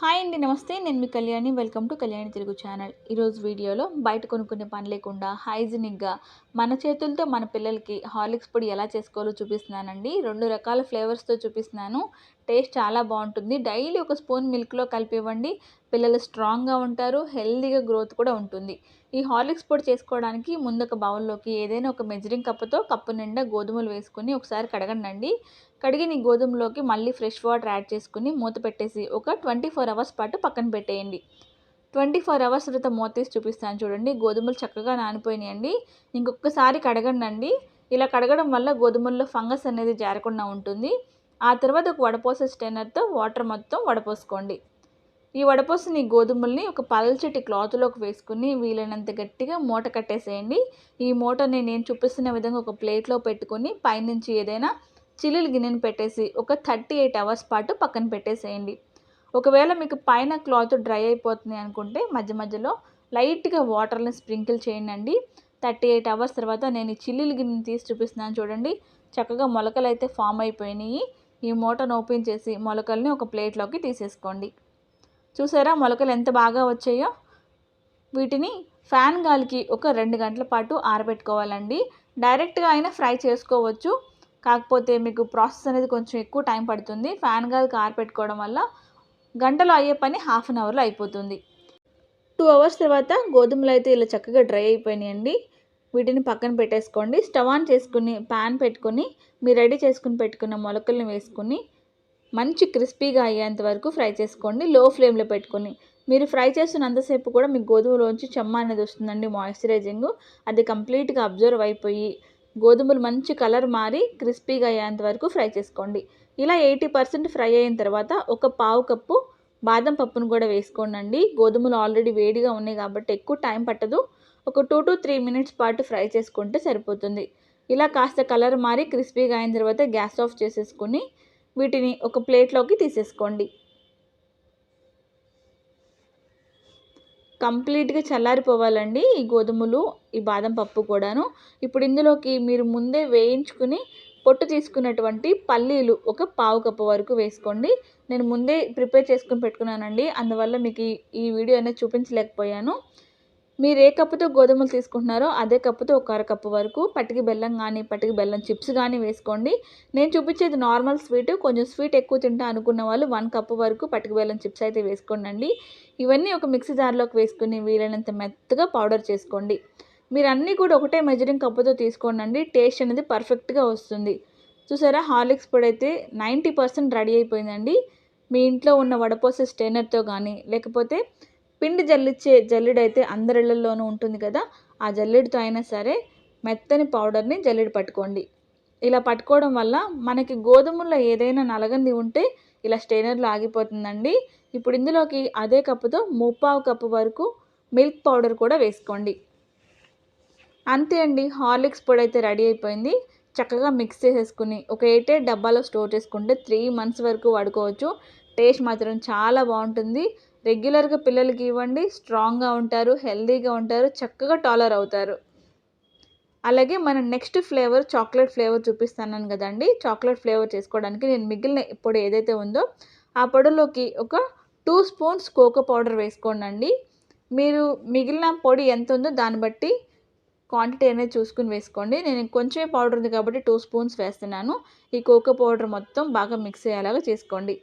Hi అండి నమస్తే. నేను మీ Kalyani. Welcome to Kalyani Telugu channel. ఈరోజు వీడియోలో బయట కొనుక్కునే పని లేకుండా హైజీనిక్గా మన చేతులతో మన పిల్లలకి హార్లిక్స్ పొడి ఎలా చేసుకోవాలో చూపిస్తున్నానండి. రెండు రకాల ఫ్లేవర్స్తో చూపిస్తున్నాను. టేస్ట్ చాలా బాగుంటుంది. డైలీ ఒక స్పూన్ మిల్క్లో కలిపి ఇవ్వండి పిల్లలు స్ట్రాంగ్గా ఉంటారు హెల్దీగా గ్రోత్ కూడా ఉంటుంది. ఈ హార్లిక్స్ పొడి చేసుకోవడానికి ముందు ఒక బౌల్లోకి ఏదైనా ఒక మెజరింగ్ కప్పుతో కప్పు నిండా గోధుమలు వేసుకుని ఒకసారి కడగండి కడిగిన ఈ గోధుమలోకి మళ్ళీ ఫ్రెష్ వాటర్ యాడ్ చేసుకుని మూత పెట్టేసి ఒక ట్వంటీ ఫోర్ అవర్స్ పాటు పక్కన పెట్టేయండి. ట్వంటీ ఫోర్ అవర్స్ తర్వాత మూత తీసి చూపిస్తాను చూడండి. గోధుమలు చక్కగా నానిపోయినాయండి. ఇంకొకసారి కడగండి ఇలా కడగడం వల్ల గోధుమల్లో ఫంగస్ అనేది జారకుండా ఉంటుంది. ఆ తర్వాత ఒక వడపోసే స్టెనర్తో వాటర్ మొత్తం వడపోసుకోండి. ఈ వడపోసిన గోధుమల్ని ఒక పల్చటి క్లాత్లోకి వేసుకుని వీలైనంత గట్టిగా మూట కట్టేసేయండి. ఈ మూటని నేను చూపిస్తున్న విధంగా ఒక ప్లేట్లో పెట్టుకొని పైనుంచి ఏదైనా చిల్లులు గిన్నెని పెట్టేసి ఒక థర్టీ ఎయిట్ అవర్స్ పాటు పక్కన పెట్టేసేయండి. ఒకవేళ మీకు పైన క్లాత్ డ్రై అయిపోతుంది అనుకుంటే మధ్య మధ్యలో లైట్గా వాటర్ని స్ప్రింకిల్ చేయండి థర్టీ ఎయిట్ అవర్స్ తర్వాత నేను ఈ చిల్లులు గిన్నెని తీసి చూపిస్తున్నాను చూడండి. చక్కగా మొలకలు అయితే ఫామ్ అయిపోయినాయి. ఈ మూటను ఓపెన్ చేసి మొలకల్ని ఒక ప్లేట్లోకి తీసేసుకోండి. చూసారా మొలకలు ఎంత బాగా వచ్చాయో? వీటిని ఫ్యాన్ గాలికి ఒక రెండు గంటల పాటు ఆరబెట్టుకోవాలండి. డైరెక్ట్గా అయినా ఫ్రై చేసుకోవచ్చు. కాకపోతే మీకు ప్రాసెస్ అనేది కొంచెం ఎక్కువ టైం పడుతుంది. ఫ్యాన్ గాలికి ఆరబెట్టుకోవడం వల్ల గంటలో అయ్యే పని హాఫ్ అన్ అవర్లో అయిపోతుంది. టూ అవర్స్ తర్వాత గోధుమలు అయితే ఇలా చక్కగా డ్రై అయిపోయినాయండి. వీటిని పక్కన పెట్టేసుకోండి. స్టవ్ ఆన్ చేసుకుని ప్యాన్ పెట్టుకొని మీరు రెడీ చేసుకుని పెట్టుకున్న మొలకల్ని వేసుకుని మంచి క్రిస్పీగా అయ్యేంత వరకు ఫ్రై చేసుకోండి. లో ఫ్లేమ్లో పెట్టుకొని మీరు ఫ్రై చేస్తున్నంతసేపు కూడా మీకు గోధుమలోంచి చెమ్మ అనేది వస్తుందండి మాయిశ్చరైజింగ్. అది కంప్లీట్గా అబ్జర్వ్ అయిపోయి గోధుమలు మంచి కలర్ మారి క్రిస్పీగా అయ్యేంత వరకు ఫ్రై చేసుకోండి. ఇలా ఎయిటీ పర్సెంట్ ఫ్రై అయిన తర్వాత ఒక పావు కప్పు బాదం పప్పును కూడా వేసుకోండి గోధుమలు ఆల్రెడీ వేడిగా ఉన్నాయి కాబట్టి ఎక్కువ టైం పట్టదు. ఒక టూ టు త్రీ మినిట్స్ పాటు ఫ్రై చేసుకుంటే సరిపోతుంది. ఇలా కాస్త కలర్ మారి క్రిస్పీగా అయిన తర్వాత గ్యాస్ ఆఫ్ చేసేసుకుని వీటిని ఒక ప్లేట్లోకి తీసేసుకోండి. కంప్లీట్గా చల్లారిపోవాలండి ఈ గోధుమలు ఈ బాదం పప్పు కూడాను. ఇప్పుడు ఇందులోకి మీరు ముందే వేయించుకుని పొట్టు తీసుకున్నటువంటి పల్లీలు ఒక పావు కప్పు వరకు వేసుకోండి. నేను ముందే ప్రిపేర్ చేసుకుని పెట్టుకున్నానండి. అందువల్ల మీకు ఈ వీడియో అనేది చూపించలేకపోయాను. మీరు ఏ కప్పుతో గోధుమలు తీసుకుంటున్నారో అదే కప్పుతో ఒక అరకప్పు వరకు పట్టికి బెల్లం కానీ పట్టికి బెల్లం చిప్స్ కానీ వేసుకోండి. నేను చూపించేది నార్మల్ స్వీట్ కొంచెం స్వీట్ ఎక్కువ తింటా అనుకున్న వాళ్ళు వన్ కప్పు వరకు పట్టికి బెల్లం చిప్స్ అయితే వేసుకోండి ఇవన్నీ ఒక మిక్సీ జార్లోకి వేసుకుని వీలైనంత మెత్తగా పౌడర్ చేసుకోండి. మీరు అన్నీ కూడా ఒకటే మెజరింగ్ కప్పుతో తీసుకోండి టేస్ట్ అనేది పర్ఫెక్ట్గా వస్తుంది. చూసారా హార్లిక్స్ పొడి అయితే నైంటీ పర్సెంట్ రెడీ అయిపోయిందండి. మీ ఇంట్లో ఉన్న వడపోసే స్టెయినర్తో కానీ లేకపోతే పిండి జల్లిచ్చే జల్లెడైతే అందరిళ్ళలోనూ ఉంటుంది కదా ఆ జల్లెడతో అయినా సరే మెత్తని పౌడర్ని జల్లెడ పట్టుకోండి. ఇలా పట్టుకోవడం వల్ల మనకి గోధుమల్లో ఏదైనా నలగంది ఉంటే ఇలా స్టెయినర్లో ఆగిపోతుందండి. ఇప్పుడు ఇందులోకి అదే కప్పుతో ముప్పావు కప్పు వరకు మిల్క్ పౌడర్ కూడా వేసుకోండి. అంతే అండి హార్లిక్స్ పొడి అయితే రెడీ అయిపోయింది. చక్కగా మిక్స్ చేసేసుకుని ఒక ఎయిట్ ఎయిట్ డబ్బాలో స్టోర్ చేసుకుంటే త్రీ మంత్స్ వరకు వాడుకోవచ్చు. టేస్ట్ మాత్రం చాలా బాగుంటుంది. రెగ్యులర్గా పిల్లలకి ఇవ్వండి స్ట్రాంగ్గా ఉంటారు హెల్తీగా ఉంటారు చక్కగా టాలర్ అవుతారు. అలాగే మన నెక్స్ట్ ఫ్లేవర్ చాక్లెట్ ఫ్లేవర్ చూపిస్తాను కదండి. చాక్లెట్ ఫ్లేవర్ చేసుకోవడానికి నేను మిగిలిన పొడి ఏదైతే ఉందో ఆ పొడిలోకి ఒక టూ స్పూన్స్ కోకో పౌడర్ వేసుకోండి మీరు మిగిలిన పొడి ఎంత ఉందో దాన్ని బట్టి క్వాంటిటీ అనేది చూసుకుని వేసుకోండి. నేను కొంచెం పౌడర్ ఉంది కాబట్టి టూ స్పూన్స్ వేస్తున్నాను. ఈ కోకో పౌడర్ మొత్తం బాగా మిక్స్ అయ్యేలాగా చేసుకోండి.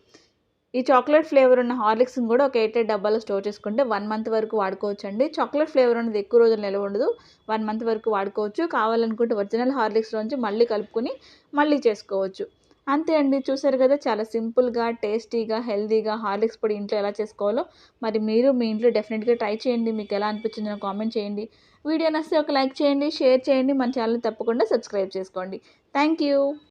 ఈ చాక్లెట్ ఫ్లేవర్ ఉన్న హార్లిక్స్ని కూడా ఒక ఎయిట్ ఎయిట్ డబ్బాలో స్టోర్ చేసుకుంటే వన్ మంత్ వరకు వాడుకోవచ్చు అండి చాక్లెట్ ఫ్లేవర్ ఉన్నది ఎక్కువ రోజులు నిలవ ఉండదు. వన్ మంత్ వరకు వాడుకోవచ్చు. కావాలనుకుంటే ఒరిజినల్ హార్లిక్స్లోంచి మళ్ళీ కలుపుకొని మళ్ళీ చేసుకోవచ్చు. అంతే అండి. చూసారు కదా చాలా సింపుల్గా టేస్టీగా హెల్తీగా హార్లిక్స్ పొడి ఇంట్లో ఎలా చేసుకోవాలో మరి మీరు మీ ఇంట్లో డెఫినెట్గా ట్రై చేయండి. మీకు ఎలా అనిపించిందో కామెంట్ చేయండి. వీడియో నస్తే ఒక లైక్ చేయండి షేర్ చేయండి. మన ఛానల్ తప్పకుండా సబ్స్క్రైబ్ చేసుకోండి. Thank you.